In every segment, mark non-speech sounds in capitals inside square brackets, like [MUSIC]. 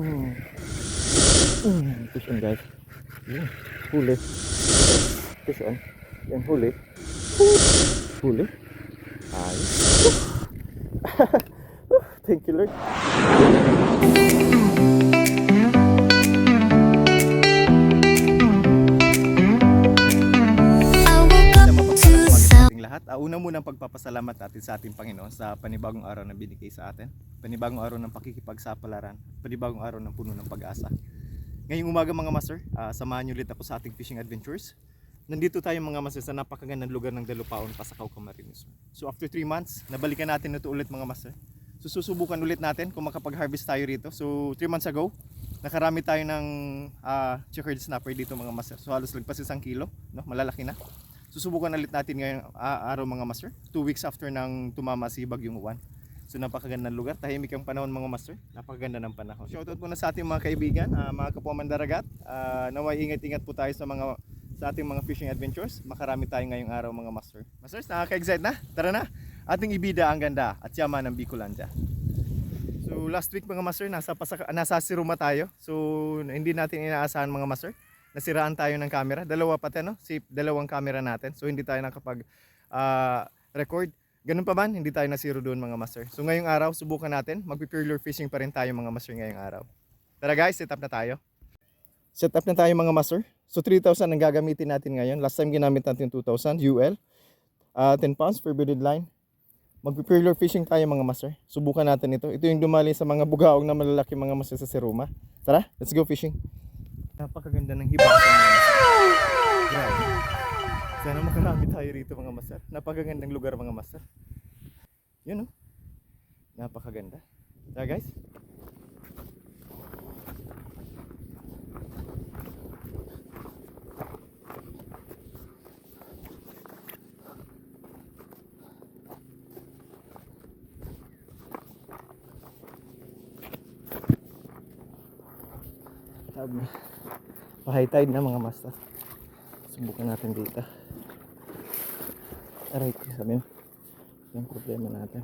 Mm. Mm. Fish on guys. Yun. Huli. Fish on. Yan huli. Huli. Ayos. [LAUGHS] Thank you Lord. Lahat. Uh, una muna pagpapasalamat natin sa ating Panginoon sa panibagong araw na binigay sa atin. Panibagong araw ng pakikipagsapalaran. Panibagong araw ng puno ng pag-asa. Ngayong umaga mga master, ah, samahan niyo ulit ako sa ating fishing adventures. Nandito tayo mga master sa napakagandang lugar ng Dalupaon, Pasakaw, Camarines. So after 3 months, nabalikan natin ito ulit mga master. So susubukan ulit natin kung makapag-harvest tayo rito. So 3 months ago, nakarami tayo ng uh, checkered snapper dito mga master. So halos lagpas isang kilo, no? malalaki na. Susubukan ulit natin ngayong araw mga master. 2 weeks after nang tumama si Bagyong Uwan. So napakagandang lugar, tahimik ang panahon mga master. Napakaganda ng panahon. Shoutout muna sa ating mga kaibigan, ah, mga kapwa mandaragat. Ah, naway ingat-ingat po tayo sa mga sa ating mga fishing adventures. Makarami tayo ngayong araw mga master. Masters, nakaka-excite na? Tara na. Ating ibida ang ganda at yaman ng Bicolanda. So last week mga master, nasa, pasaka, nasa Siruma tayo. So hindi natin inaasahan mga master. Nasiraan tayo ng camera. Dalawa pati no? Si dalawang camera natin. So hindi tayo nakapag ah, record. Ganun pa man, hindi tayo nasiro doon mga master. So ngayong araw, subukan natin. Magpi-pure lure fishing pa rin tayo mga master ngayong araw. Tara guys, set up na tayo. Set up na tayo mga master. So 3,000 ang gagamitin natin ngayon. Last time ginamit natin 2,000 UL. Ah, 10 pounds per bearded line. Magpi-pure lure fishing tayo mga master. Subukan natin ito. Ito yung dumali sa mga bugaong na malalaki mga master sa Seruma. Tara, let's go fishing. Napakaganda ng master. Grabe. Sana makarami tayo rito mga master. Napakagandang lugar mga master. Yun oh. Napakaganda. Tara guys. Sabi, pa-high tide na mga master. Subukan natin dito. Aray ko, sabi mo. Yung problema natin.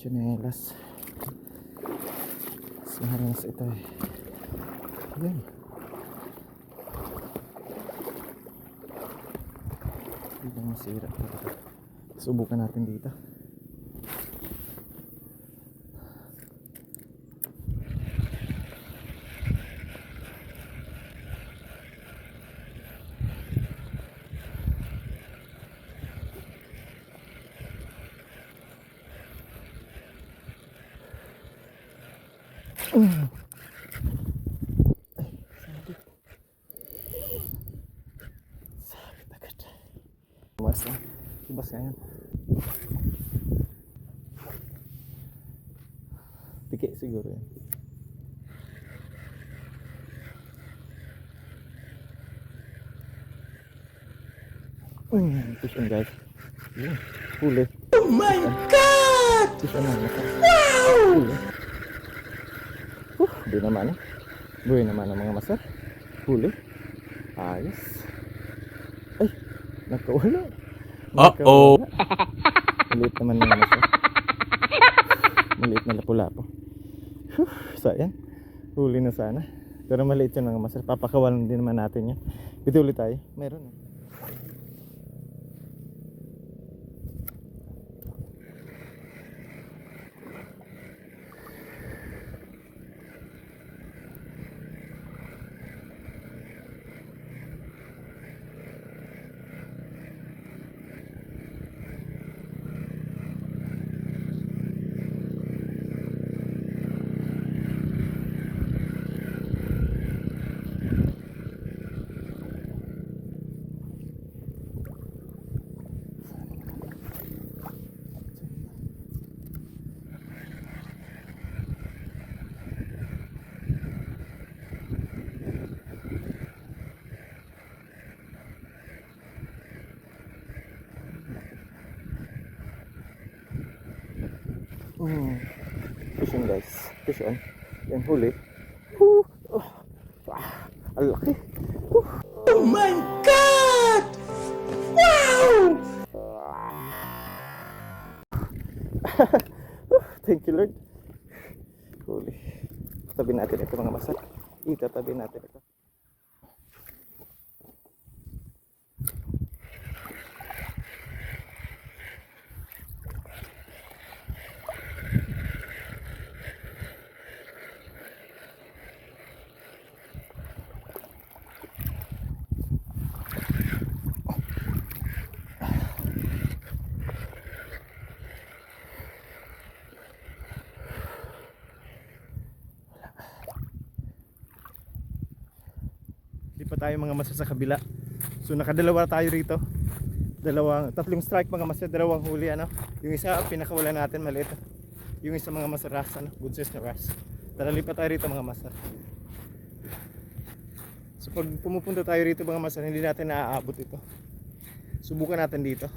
Chinelas. Smarans ito eh. Yun. Hindi lang masira. Subukan natin dito. Sakit agad. Ibas na. Ibas nga yan. Piki siguro yan. Uy, fish on guys. Yun, huli. Oh my God! Fish on na. Wow! Di naman. Buhay naman ang mga masar. Huli. Ayos. Ay, nakawala. Uh-oh. Maliit naman mga masar. Maliit na lapu-lapo. Sayang. Huli na sana. Pero maliit yun mga masar. Papakawalan din naman natin yan. Dito ulit tayo. Meron eh. Mm. Fish guys. Fish on. Yan huli. Woo! Oh. Ah, ang laki. Oh my God! Wow! [LAUGHS] Thank you Lord. Huli. Itatabi natin ito mga master. Itatabi natin ito. Tayo mga master sa kabila. So nakadalawa tayo rito. Dalawang, tatlong strike mga master, dalawang huli ano. Yung isa pinakawala natin maliit. Yung isa mga master ras ano, good size na ras. Tara lipat tayo rito mga master. So pag pumupunta tayo rito mga master, hindi natin naaabot ito. Subukan natin dito.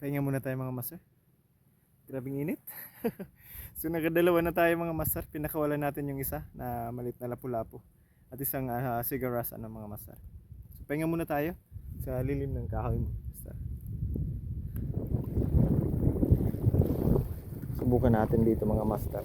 Pahinga muna tayo mga master. Grabing init. [LAUGHS] so nakadalawa na tayo mga master. Pinakawalan natin yung isa na malit na lapu-lapu. At isang uh, cigaras ano mga master. So pahinga muna tayo sa lilim ng kahoy mo. Subukan natin dito mga master.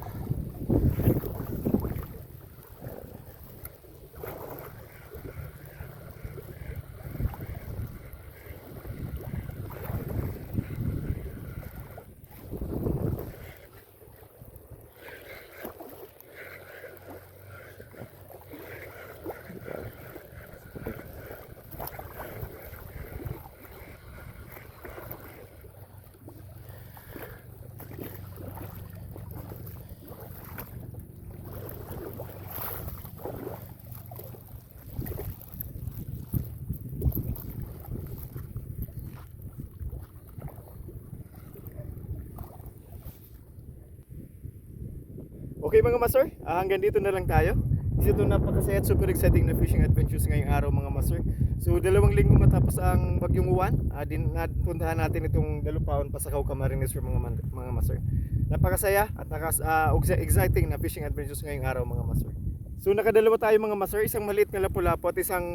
Okay mga master, ah, hanggang dito na lang tayo. Isa itong napakasaya at super exciting na fishing adventures ngayong araw mga master. So dalawang linggo matapos ang bagyong uwan, ah, din napuntahan natin itong Dalupaon Pasakaw Camarines Sur mga, mga master. Napakasaya at nakas, ah, exciting na fishing adventures ngayong araw mga master. So nakadalawa tayo mga master, isang maliit na lapu-lapu at isang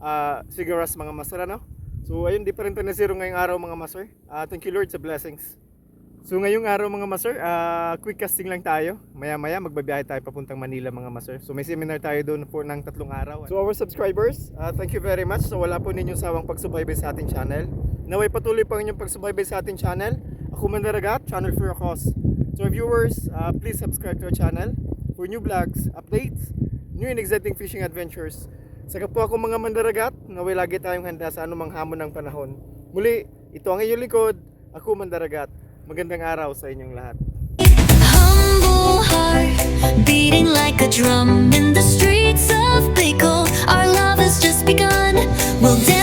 ah, sigaras mga master ano. So ayun, di pa rin tayo na zero ngayong araw mga master. Ah, thank you Lord sa blessings. So ngayong araw mga master, ah, quick casting lang tayo. Maya maya magbabiyahe tayo papuntang Manila mga master. So may seminar tayo doon po ng tatlong araw. So our subscribers, ah, thank you very much. So wala po ninyong sawang pagsubaybay sa ating channel. Naway patuloy pa inyong pagsubaybay sa ating channel. Ako Mandaragat, channel for your cause. So viewers, ah, please subscribe to our channel for new vlogs, updates, new and exciting fishing adventures. Saka po ako mga Mandaragat, naway lagi tayong handa sa anumang hamon ng panahon. Muli, ito ang inyong likod, ako Mandaragat. Magandang araw sa inyong lahat. Humble heart, beating like a drum in the streets of Bicol. Our love has just begun. We'll dance